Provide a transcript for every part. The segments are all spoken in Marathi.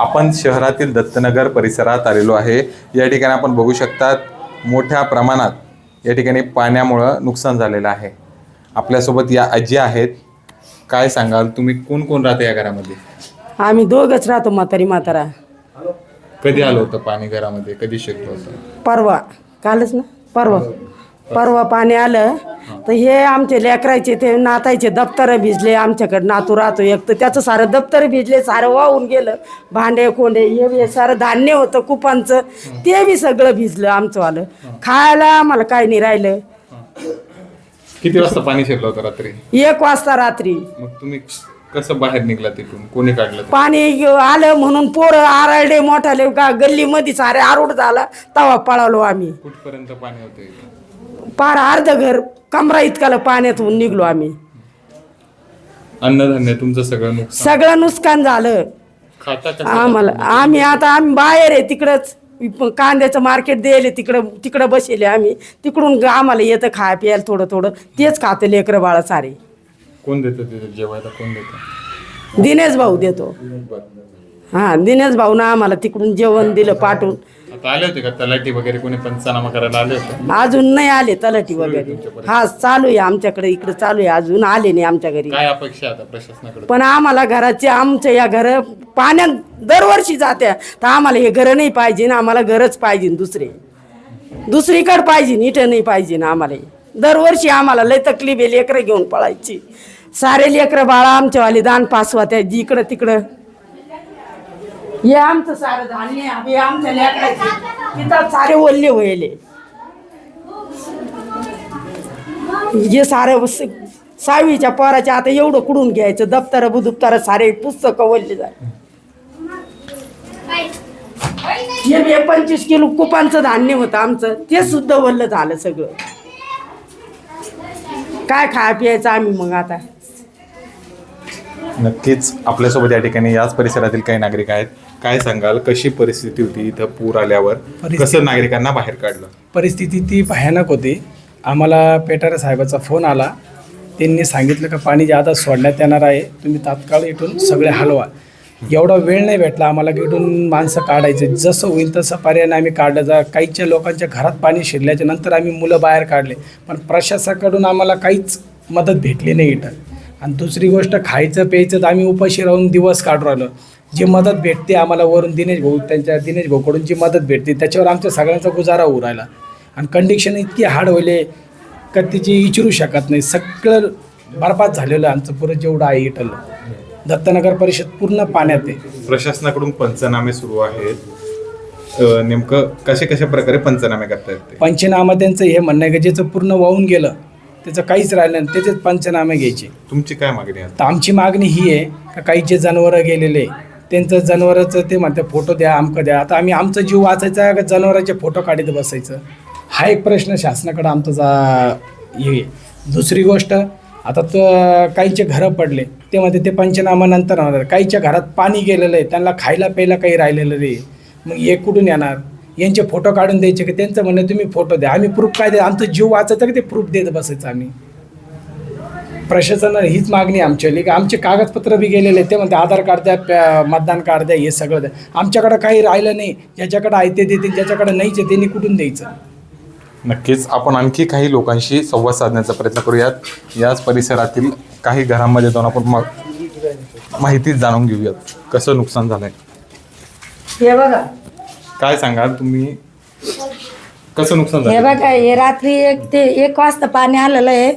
आपण शहरातील दत्तनगर परिसरात आलेलो आहे. या ठिकाणी आपण बघू शकतात मोठ्या प्रमाणात या ठिकाणी पाण्यामुळं नुकसान झालेलं आहे. आपल्यासोबत या आजी आहेत. काय सांगाल? तुम्ही कोण कोण राहते या घरामध्ये? आम्ही दोघच राहतो म्हातारी म्हातारा. कधी आलं होतं पाणी घरामध्ये? कधी होतं? परवा. कालच ना? परवा. परवा पाणी आलं तर हे आमचे लेकरायचे ते नातायचे दप्तर भिजले आमच्याकडे नातू राहतो एक तर त्याचं सारं दप्तर भिजले सारं वाहून गेलं भांडे कोंडे हे सारं धान्य होतं कुपांचं ते बी सगळं भिजलं आमचं आलं खायला आम्हाला काय नाही राहिलं. किती वाजता पाणी शिरलं होतं रात्री? एक वाजता रात्री. मग तुम्ही कसं बाहेर निघला तिथून? कोणी काढलं ते? पाणी आलं म्हणून पोरं आरडले मोठाले का गल्लीमध्ये सारे आरूड झाला तवा पळालो आम्ही. कुठपर्यंत पाणी होतं इथं? पार अर्ध घर कमरा इतकाला पाण्यातून निघलो आम्ही. अन्नधान्य तुमचं सगळं नुकसान. सगळं नुकसान झालं. खाता कसं आम्हाला आम्ही आता आम्ही बाहेर आहे तिकडंच. कांद्याचं मार्केट द्यायला तिकडं तिकडं बसेले आम्ही. तिकडून ग- आम्हाला येतं खाय प्यायला थोडं थोडं. तेच खातं लेकरं बाळा सारे. कोण देतं तिथे? जेवायला कोण देतं? दिनेश भाऊ देतो. हां दिनेश भाऊनं आम्हाला तिकडून जेवण दिलं पाठवून. आता आले होते का तलाठी वगैरे कोणी पंचनामा करायला आले होते? अजून नाही आले तलाठी वगैरे. हा चालू आहे आमच्याकडे इकडे चालू आहे. अजून आले नाही आमच्या घरी. काय अपेक्षा आता प्रशासनाकडे? पण आम्हाला घराचे आमच्या या घर पाण्यात दरवर्षी जात्या. तर आम्हाला हे घर नाही पाहिजे ना आम्हाला घरच पाहिजे दुसरे. दुसरीकडे पाहिजे इथं नाही पाहिजे ना आम्हाला हे. दरवर्षी आम्हाला लय तकलीफ आहे लेकरं घेऊन पळायची. सारे लेकरं बाळा आमच्यावाले दान पासवा त्या जिकडं तिकडं. हे आमचं सारं धान्य हे आमच्या लेकराचे तिथं सारे ओल्ले व्हायले. हे सारे सावीच्या सहावीच्या पोराच्या आता एवढं कुडून घ्यायचं. दप्तर बुदुप्तर सारे पुस्तकं वल्ले जाय हे पंचवीस किलो कुपांचं धान्य होतं आमचं. ते सुद्धा वल्ल झालं सगळं. काय खाय प्यायचं आम्ही मग आता? नक्कीच. आपल्यासोबत या ठिकाणी याच परिसरातील काही नागरिक आहेत. काय सांगाल? कशी परिस्थिती होती इथं पूर आल्यावर? कसं नागरिकांना बाहेर काढलं? परिस्थिती ती भयानक होती. आम्हाला पेटारे साहेबाचा फोन आला. त्यांनी सांगितलं का पाणी जादा सोडण्यात येणार आहे तुम्ही तात्काळ इथून सगळे हलवा. एवढा वेळ नाही भेटला आम्हाला की इथून माणसं काढायचे. जसं होईल तसं पर्यायाने आम्ही काढलं. जा काहीच्या लोकांच्या घरात पाणी शिरल्याच्या नंतर आम्ही मुलं बाहेर काढले. पण प्रशासनाकडून आम्हाला काहीच मदत भेटली नाही इथं. आणि दुसरी गोष्ट खायचं प्यायचं तर आम्ही उपाशी राहून दिवस काढून राहिलो. जी मदत भेटते आम्हाला वरून दिनेश भाऊ त्यांच्या दिनेश भाऊकडून जी मदत भेटते त्याच्यावर आमच्या सगळ्यांचा गुजारा होऊ राहिला. आणि कंडिशन इतकी हार्ड होईल का तिची विचारू शकत नाही. सगळं बरबाद झालेलं आहे. आमचं पुरं जेवढं आहे इटलं दत्तनगर परिषद पूर्ण पाण्यात आहे. प्रशासनाकडून पंचनामे सुरू आहेत. अं, नेमकं कशा कशा प्रकारे पंचनामे करता येते पंचनामा त्यांचं हे म्हणणं आहे की ज्याचं पूर्ण वाहून गेलं त्याचं काहीच राहिलं नाही त्याचेच पंचनामे घ्यायचे. तुमची काय मागणी आहे? तर आमची मागणी ही आहे का काही जे जनावरं गेलेले त्यांचं जनावराचं ते म्हणते फोटो द्या आमकं द्या. आता आम्ही आमचा जीव वाचायचा का जनावरांचे फोटो काढत बसायचं? हा एक प्रश्न शासनाकडं आमचा जा हे दुसरी गोष्ट आता तर काहीचे घरं पडले ते म्हणते ते पंचनामानंतर होणार काहीच्या घरात पाणी गेलेलं आहे त्यांना खायला प्यायला काही राहिलेलं नाही. मग हे कुठून येणार? यांचे फोटो काढून द्यायचे की? त्यांचं म्हणणं तुम्ही फोटो द्या. आम्ही प्रूफ काय द्या आमचं जीव वाचायचं की ते प्रूफ देत बसायचं आम्ही? प्रशासनाला हीच मागणी आहे आमची. की आमचे कागदपत्र बी गेलेले ते म्हणते आधार कार्ड द्या मतदान कार्ड द्या हे सगळं द्या. आमच्याकडं काही राहिलं नाही. ज्याच्याकडं आहे ते देतील ज्याच्याकडं नाहीच आहे त्यांनी कुठून द्यायचं? नक्कीच. आपण आणखी काही लोकांशी संवाद साधण्याचा प्रयत्न करूयात. याच परिसरातील काही घरांमध्ये जाऊन आपण मा- माहिती जाणून घेऊयात. कसं नुकसान झालंय? हे बघा. काय सांगाल तुम्ही? कसं नुकसान हे झालं बघा हे रात्री एक ते एक वाजता पाणी आलेलं आहे.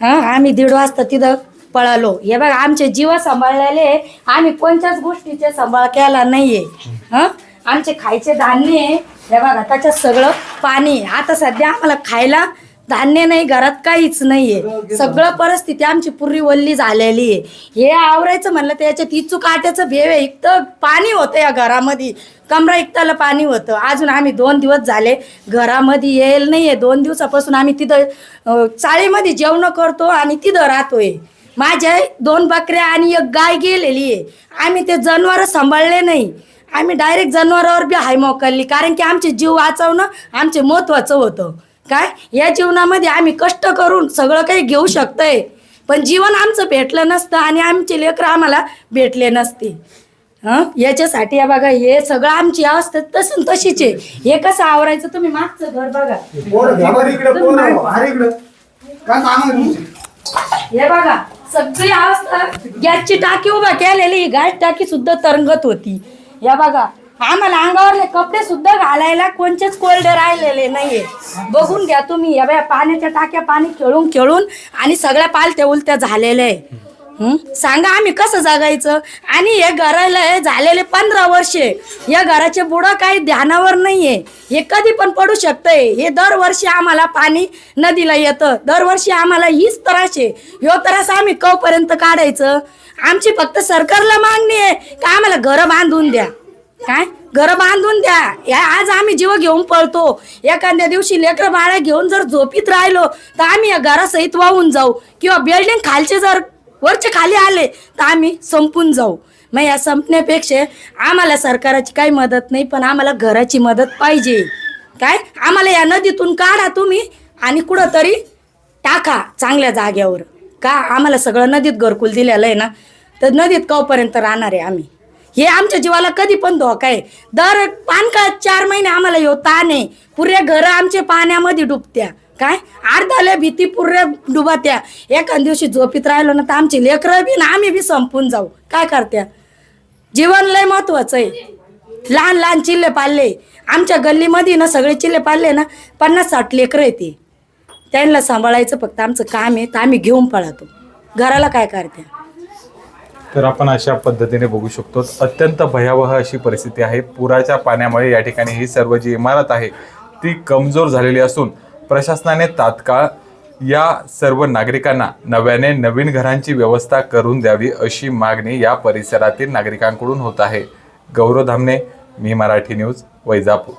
हा? आम्ही दीड वाजता तिथं पळालो. हे बघा आमचे जीव सांभाळलेले आम्ही कोणत्याच गोष्टीचे सांभाळ केला नाहीये. हा? आमचे खायचे धान्य आहे. हे बघा त्याच्यात सगळं पाणी आहे. आता सध्या आम्हाला खायला धान्य नाही घरात काहीच नाहीये. सगळं परिस्थिती आमची पुरी वल्ली झालेली आहे. हे आवरायचं म्हणलं तर याच्यात इचू काट्याचं भेव आहे. इतकं पाणी होतं या घरामध्ये. कमरा इकताला पाणी होतं. अजून आम्ही दोन दिवस झाले घरामध्ये येईल नाहीये. दोन दिवसापासून आम्ही तिथं चाळीमध्ये जेवण करतो आणि तिथं राहतोय. माझ्या दोन बकऱ्या आणि एक गाय गेलेली आहे. आम्ही ते जनावर सांभाळले नाही. आम्ही डायरेक्ट जनावरावर बी हाय मोकलली. कारण की आमचे जीव वाचवणं आमचे महत्वाचं होतं. काय? या जीवनामध्ये आम्ही कष्ट करून सगळं काही घेऊ शकतोय. पण जीवन आमचं भेटलं नसतं आणि आमचे लेकरं आम्हाला भेटले नसते. हं? याच्यासाठी या बघा हे सगळं आमची अवस्था तसून तशीच आहे. हे कसं आवरायचं? तुम्ही मागचं घर बघा. हे बघा सगळी अवस्था गॅसची टाकी उभा केलेली गॅस टाकी सुद्धा तरंगत होती. या बघा आम्हाला अंगावरले कपडे सुद्धा घालायला कोणतेच कोरडे राहिलेले नाहीये. बघून घ्या तुम्ही. या बाया पाण्याच्या टाक्या पाणी खेळून खेळून आणि सगळ्या पालत्या उलत्या झालेल्या आहे. हं? सांगा आम्ही कसं जगायचं? आणि हे घराला हे झालेले पंधरा वर्षे या घराचे बुडं काही ध्यानावर नाहीये. हे कधी पण पडू शकतंय. हे दरवर्षी आम्हाला पाणी नदीला येतं. दरवर्षी आम्हाला हीच त्रास आहे. ह्यो त्रास आम्ही कवपर्यंत काढायचं? आमची फक्त सरकारला मागणी आहे का आम्हाला घरं बांधून द्या? काय? घरं बांधून द्या. या आज आम्ही जीव घेऊन पळतो. एखाद्या दिवशी लेकर बाळा घेऊन जर झोपीत राहिलो तर आम्ही या घरासहित वाहून जाऊ. किंवा बिल्डिंग खालचे जर वरचे खाली आले तर आम्ही संपून जाऊ. मग या संपण्यापेक्षा आम्हाला सरकाराची काही मदत नाही पण आम्हाला घराची मदत पाहिजे. काय? आम्हाला या नदीतून काढा तुम्ही आणि कुठंतरी टाका चांगल्या जाग्यावर का? आम्हाला सगळं नदीत घरकुल दिलेलं आहे ना? तर नदीत कवपर्यंत राहणार आहे आम्ही. हे आमच्या जीवाला कधी पण धोका आहे. दर पानका चार महिने आम्हाला येऊ ताण आहे. पुरे घरं आमचे पाण्यामध्ये डुबत्या. काय? अर्ध्याला भीती पुरे डुबात्या. एखाद दिवशी झोपीत राहिलो ना तर आमची लेकरं बी ना आम्ही बी संपून जाऊ. काय करत्या? जीवन लय महत्वाचं आहे. लहान लहान चिल्ले पाल्ले. आमच्या गल्लीमध्ये ना सगळे चिल्ले पाल्ले ना पन्नास साठ लेकरं येते त्यांना सांभाळायचं फक्त आमचं काम आहे तर आम्ही घेऊन पळतो. घराला काय करत्या? तर आपण अशा पद्धतीने बघू शकतो. अत्यंत भयावह अशी परिस्थिती आहे. पुराच्या पाण्यामुळे या ठिकाणी ही सर्व जी इमारत आहे ती कमजोर झालेली असून प्रशासनाने तात्काळ या सर्व नागरिकांना नव्याने नवीन घरांची व्यवस्था करून द्यावी अशी मागणी या परिसरातील नागरिकांकडून होत आहे. गौरव धामणे मी मराठी न्यूज वैजापूर.